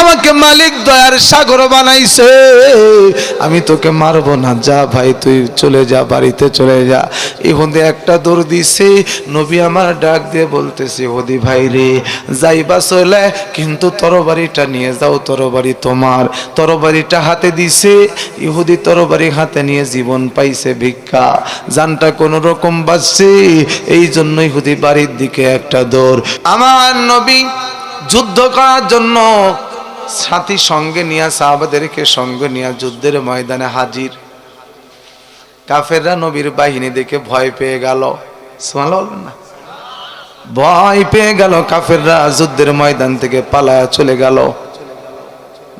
আমাকে মালিক দয়ার সাগর বানাইছে। আমি তোকে মারবো না, যা ভাই, তুই চলে যা, বাড়িতে চলে যা। ইহুদি একটা দৌড় দিছে, নবী আমার ডাক দিয়ে বলতেছে, ওদি ভাই রে, যাইবা চলে, কিন্তু তরবারিটা নিয়ে যাও, তরবারি তোমার। তরবারিটা হাতে দিছে, ইহুদি তরবারি হাতে নিয়ে জীবন পাইছে ভিক্ষা। জানটা কোন রকম বাঁচছে এই জন্য ইহুদি বাড়ির দিকে একটা দৌড়। আমার নবী যুদ্ধ করার জন্য সাথী সঙ্গে নিয়ে, সাহাবাদেরকে সঙ্গে নিয়ে যুদ্ধের ময়দানে হাজির। কাফেররা নবীর বাহিনী দেখে ভয় পেয়ে গেল। শোনাল না। ভয় পেয়ে গেল, কাফেররা যুদ্ধের ময়দান থেকে পালায়া চলে গেল।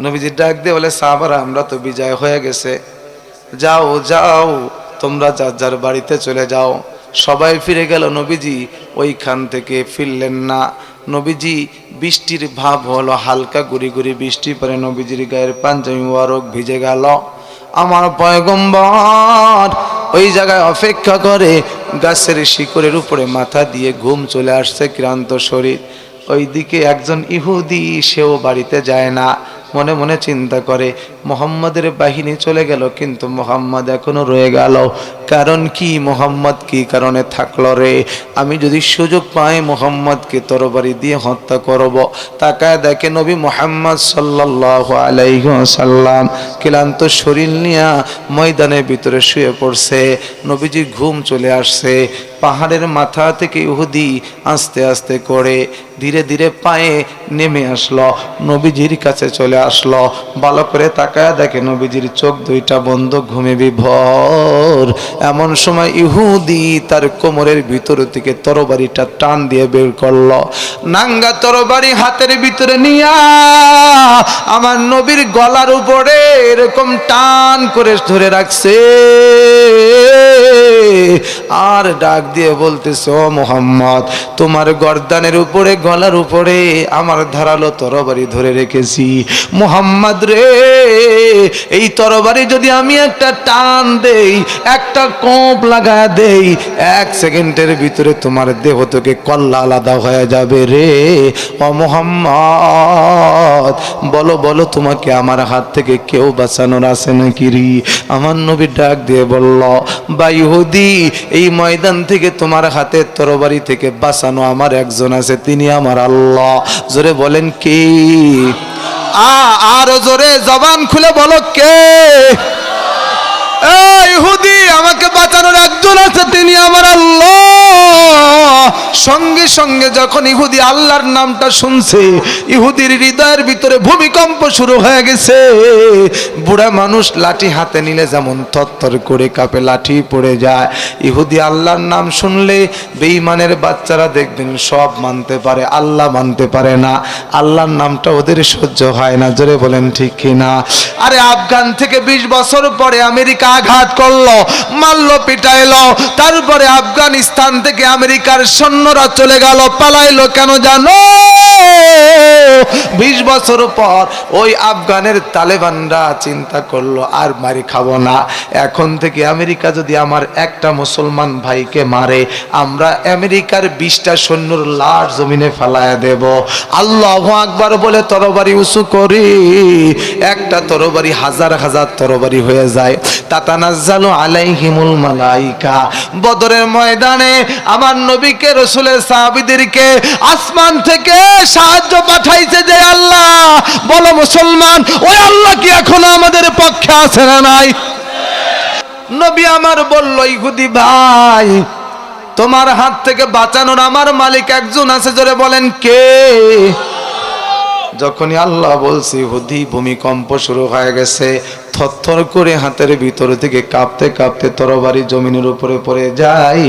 নবীজি ডাক দিয়ে বলে, সাহাবারা, আমরা তো বিজয় হয়ে গেছে। যাও যাও, তোমরা যার যার বাড়িতে চলে যাও। সবাই ফিরে গেল নবীজি, ওইখান থেকে ফিরলেন না। নবীজি, বৃষ্টির ভাব হলো হালকা গুড়ি গুড়ি বৃষ্টি, পরে নবীজির গায়ের পাঞ্জাবি মুবারক ভিজে গেল। আমার পয়গম্বর ওই জায়গায় অপেক্ষা করে গাছের শিকড়ের উপরে মাথা দিয়ে ঘুম চলে আসছে ক্লান্ত শরীর। ওইদিকে একজন ইহুদি, সেও বাড়িতে যায় না। মনে মনে চিন্তা করে, মোহাম্মদের বাহিনী চলে গেল, কিন্তু মোহাম্মদ এখনও রয়ে গেল। কারণ কি মোহাম্মদ? কি কারণে থাকল রে? আমি যদি সুযোগ পাই মোহাম্মদকে তরবারি দিয়ে হত্যা করব। তাকায় দেখে নবী মোহাম্মদ সাল্লাহ আলাইসাল্লাম ক্লান্ত শরীর নিয়ে ময়দানের ভিতরে শুয়ে পড়ছে। নবীজি ঘুম চলে আসছে। পাহাড়ের মাথা থেকে ইহুদি আস্তে আস্তে করে ধীরে ধীরে পায়ে নেমে আসলো, নবীজির কাছে চলে আসলো। ভালো করে তাকায় দেখে নবীজির চোখ দুইটা বন্ধ, ঘুমে বিভোর। এমন সময় ইহুদি তার কোমরের ভিতর থেকে তরবারিটা টান দিয়ে বের করল। নাঙ্গা তরবারি হাতের ভিতরে নিয়া আমার নবীর গলার উপরে এরকম টান করে ধরে রাখছে। আর ডাক দিয়ে বলতেছে, ও মোহাম্মদ, তোমার গর্দানের উপরে গলার উপরে আমার ধারালো তরবারি ধরে রেখেছি। মোহাম্মদ রে, এই তরবারি যদি আমি একটা টান দেই, একটা কোপ লাগা দেই, এক সেকেন্ডের ভিতরে তোমার দেহ থেকে কল্লা আলাদা হয়ে যাবে রে। ও মোহাম্মদ, বলো বলো তোমাকে আমার হাত থেকে কেউ বাঁচানোর আছে নাকি রি? আমার নবী ডাক দিয়ে বলল, বা ইহুদি, এই ময়দান থেকে তোমার হাতের তরবারি থেকে বাঁচানো আমার একজন আছে, তিনি আমার আল্লাহ। জোরে বলেন কি? আর জোরে জবান খুলে বলো কে? ইহুদি, আমাকে বাঁচানোর একজন আছে, তিনি আমার আল্লাহ। সঙ্গে সঙ্গে যখন ইহুদি আল্লাহর নামটা শুনছে, ইহুদির হৃদয়ের ভিতরে ভূমিকম্প শুরু হয়ে গেছে। বুড়া মানুষ লাঠি হাতে নিলে যেমন করে কাপে, লাঠি পড়ে যায়। ইহুদি আল্লাহর নাম শুনলে বেঈমানের বাচ্চারা দেখবেন সব মানতে পারে, আল্লাহ মানতে পারে না। আল্লাহর নামটা ওদের সহ্য হয় না, জোরে বলেন ঠিক কিনা? আরে আফগান থেকে ২০ বছর পরে আমেরিকা আঘাত করল, মারলো, পিটাইলো। তারপরে আফগানিস্তান থেকে আমেরিকার সৈন্যরা চলে গেল, পালাইলো কেন জানো? বিশ বছর পর ওই আফগানের তালেবানরা চিন্তা করল, আর মারি খাব না। এখন থেকে আমেরিকা যদি আমার একটা মুসলমান ভাইকে মারে, আমরা আমেরিকার বিশটা সৈন্যর লাশ জমিনে ফেলায় দেব। আল্লাহ আকবার বলে তরবারি উঁচু করি, একটা তরবারি হাজার হাজার তরবারি হয়ে যায়। তাতানাজ্জালু আলাইহিমুল মালাইকা। বদরের ময়দানে আমার নবীকে, রসুলের সাহাবীদেরকে আসমান থেকে সাহায্য পাঠাইছে যে আল্লাহ, বলো মুসলমান, ওই আল্লাহ কি এখনও আমাদের পক্ষে আছে না নাই? নবী আমার বলল, ইহুদি ভাই, তোমার হাত থেকে বাঁচানোর আমার মালিক একজন আছে। জোরে বলেন, কে? যখনই আল্লাহ বলছি, হুদি, ভূমিকম্প শুরু হয়ে গেছে। থরথর করে হাতের ভিতর থেকে কাঁপতে কাঁপতে তরবারি জমিনের উপরে পড়ে যায়।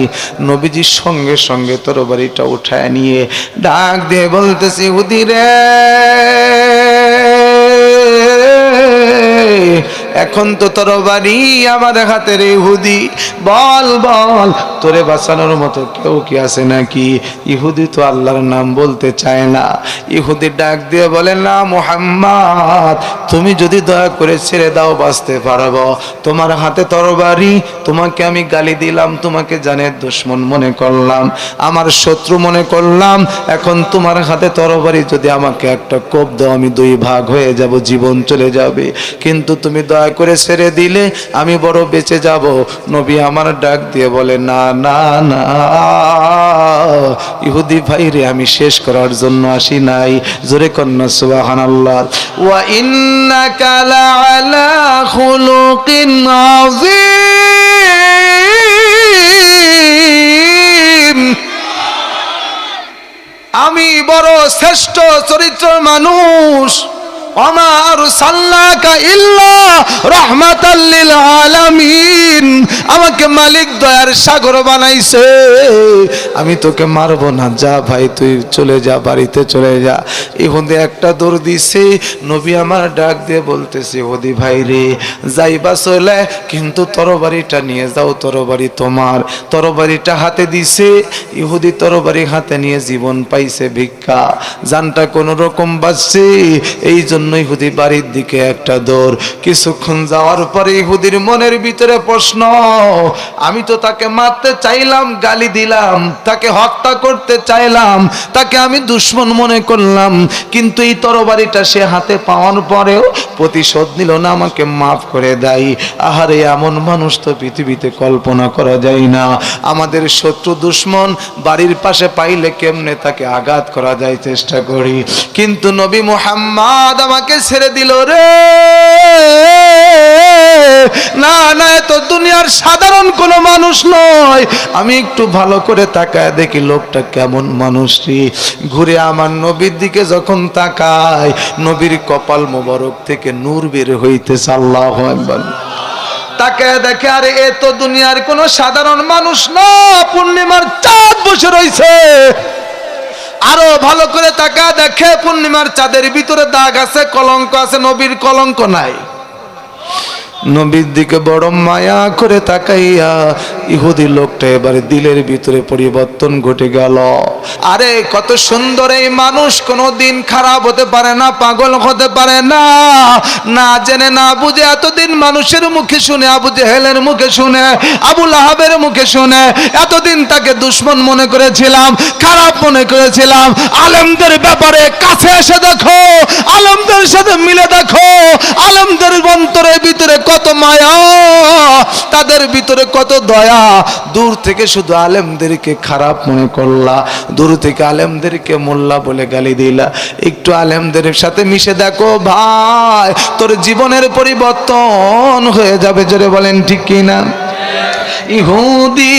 নবীজির সঙ্গে সঙ্গে তরবারিটা উঠায় নিয়ে ডাক দিয়ে বলতেছি, হুদি রে এখন তো তোর বাড়ি আমার হাতের ইহুদি। বল বল, তোরে বাঁচানোর মতো কেউ কি আছে নাকি? ইহুদি তো আল্লাহর নাম বলতে চায় না। ইহুদি ডাক দিয়ে বলে, না মোহাম্মদ, তুমি যদি দয়া করে ছেড়ে দাও, বাঁচতে পারব। তোমার হাতে তরবারি তোমাকে আমি গালি দিলাম, তোমাকে জানে দুশ্মন মনে করলাম, আমার শত্রু মনে করলাম। এখন তোমার হাতে তরবারি যদি আমাকে একটা কোপ দাও, আমি দুই ভাগ হয়ে যাব, জীবন চলে যাবে। কিন্তু তুমি দয়া করে ছেড়ে দিলে আমি বড় বেঁচে যাব। নবী আমার ডাক দিয়ে বলে, না না না, ইহুদি ভাই রে আমি শেষ করার জন্য আসি নাই। জোরে কন্যা সুবাহান আল্লাহ ওয়া ইন্নাকা লাআলা খুলুকিন আযীম। আমি বড় শ্রেষ্ঠ চরিত্র মানুষ। আমার সাল্লাকা ইল্লা রহমাতাল্লিল আলামিন। আমাকে মালিক দয়ার সাগর বানাইছে। আমি তোকে মারবো না, যা ভাই, তুই চলে যা, বাড়িতে চলে যা। ইহুদি একটা দৌড় দিছে, নবী আমার ডাক দিয়ে বলতেছে, ওদি ভাই রে, যাইবা চলে, কিন্তু তরবারিটা নিয়ে যাও, তরবারি তোমার। তরবারিটা হাতে দিছে, ইহুদি তরবারি হাতে নিয়ে জীবন পাইছে ভিক্ষা। জানটা কোন রকম বাঁচছে এই জন্য ইহুদি বাড়ির দিকে একটা দৌড়। কিছুক্ষণ যাওয়ার পরে ইহুদির মনের ভিতরে প্রশ্ন, আমি তো তাকে মারতে চাইলাম, গালি দিলাম, তাকে হত্যা করতে চাইলাম, তাকে আমি দুশ্মন মনে করলাম, কিন্তু এই তরবারিটা সে হাতে পাওয়ার পরেও প্রতিশোধ নিল না, আমাকে মাফ করে দেয়। আহারে, এমন মানুষ তো পৃথিবীতে কল্পনা করা যায় না। আমাদের শত্রু দুশ্মন বাড়ির পাশে পাইলে কেমনে তাকে আঘাত করা যায় চেষ্টা করি। কিন্তু নবী মোহাম্মদ আমাকে ছেড়ে দিল রে! না না, এত দুনিয়ার সাধারণ কোনো মানুষ নয়। আমি একটু ভালো করে তাকায় দেখি লোকটা কেমন মানুষ রে। ঘুরে আমার নবীর দিকে যখন তাকায়, নবীর কপাল মোবারক থেকে নূর বের হইতেছে, আল্লাহ তাকে দেখে, আরে, এ তো দুনিয়ার কোন সাধারণ মানুষ না, পূর্ণিমার চাঁদ বসে রইছে। আরও ভালো করে তাকা দেখে, পূর্ণিমার চাঁদের ভিতরে দাগ আছে, কলঙ্ক আছে, নবীর কলঙ্ক নাই। নবীর দিকে বড় মায়া করে তাকাইয়া ইহুদি লোকটা এবারে দিলের ভিতরে পরিবর্তন ঘটে গেল। আরে কত সুন্দর এই মানুষ কোনো দিন খারাপ হতে পারে না, পাগল হতে পারে না। না জেনে, না বুঝে এতদিন মানুষের মুখে শুনে, আবু জেহেলের মুখে শুনে, আবু লাহাবের মুখে শুনে, এতদিন তাকে দুশ্মন মনে করেছিলাম, খারাপ মনে করেছিলাম। আলেমদের ব্যাপারে কাছে এসে দেখো, আলেমদের সাথে মিলে দেখো আলেমদের অন্তরের ভিতরে কত মায়া, তাদের ভিতরে কত দয়া। দূর থেকে শুধু আলেমদেরকে খারাপ মনে করলা, দূর থেকে আলেমদেরকে মোল্লা বলে গালি দিলা। একটু আলেমদের সাথে মিশে দেখো ভাই, তোর জীবনের পরিবর্তন হয়ে যাবে, জোরে বলেন ঠিক কিনা? ইহুদি,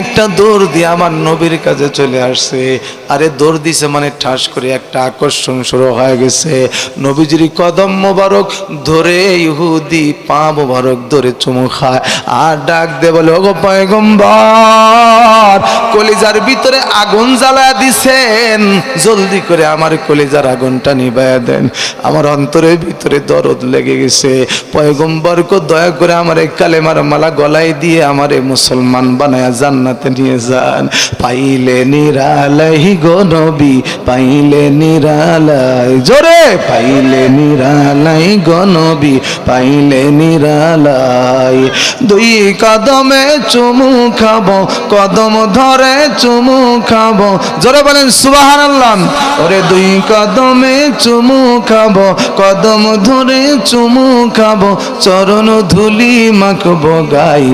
একটা দৌড় আমার নবীর কাছে চলে আসছে। আরে দৌড় মানে ঠাস করে একটা আকর্ষণ শুরু হয়ে গেছে। নবীজির কদম মোবারক ধরে ইহুদি, পা মোবারক ধরে চুমু খায়। আর ডাক দে বলে, ওগো পয়গম্বর, কলিজার ভিতরে আগুন জ্বালা দিছেন। জলদি করে আমার কলিজার আগুনটা নিবাইয়া দেন। আমার অন্তরের ভিতরে দরদ লেগে গেছে। পয়গম্বরকে দয়া করে আমার কালেমার মালা গলায় দিয়ে আমারে মুসলমান বানায়া জান্নাতে নিয়ে যান। পাইলে নিরালাই গো নবী, পাইলে নিরালাই, জোরে! পাইলে নিরালাই গো নবী, পাইলে নিরালাই। দুই কদমে চুমু খাব, কদম ধরে চুমু খাব, জোরে বলেন সুবাহান আল্লাহ ওরে দুই কদমে চুমু খাব, কদম ধরে চুমু খাব, চরণ ধুলি মাখবো, গাই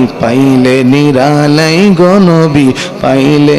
পাইলে নিরালাই গনবি পাইলে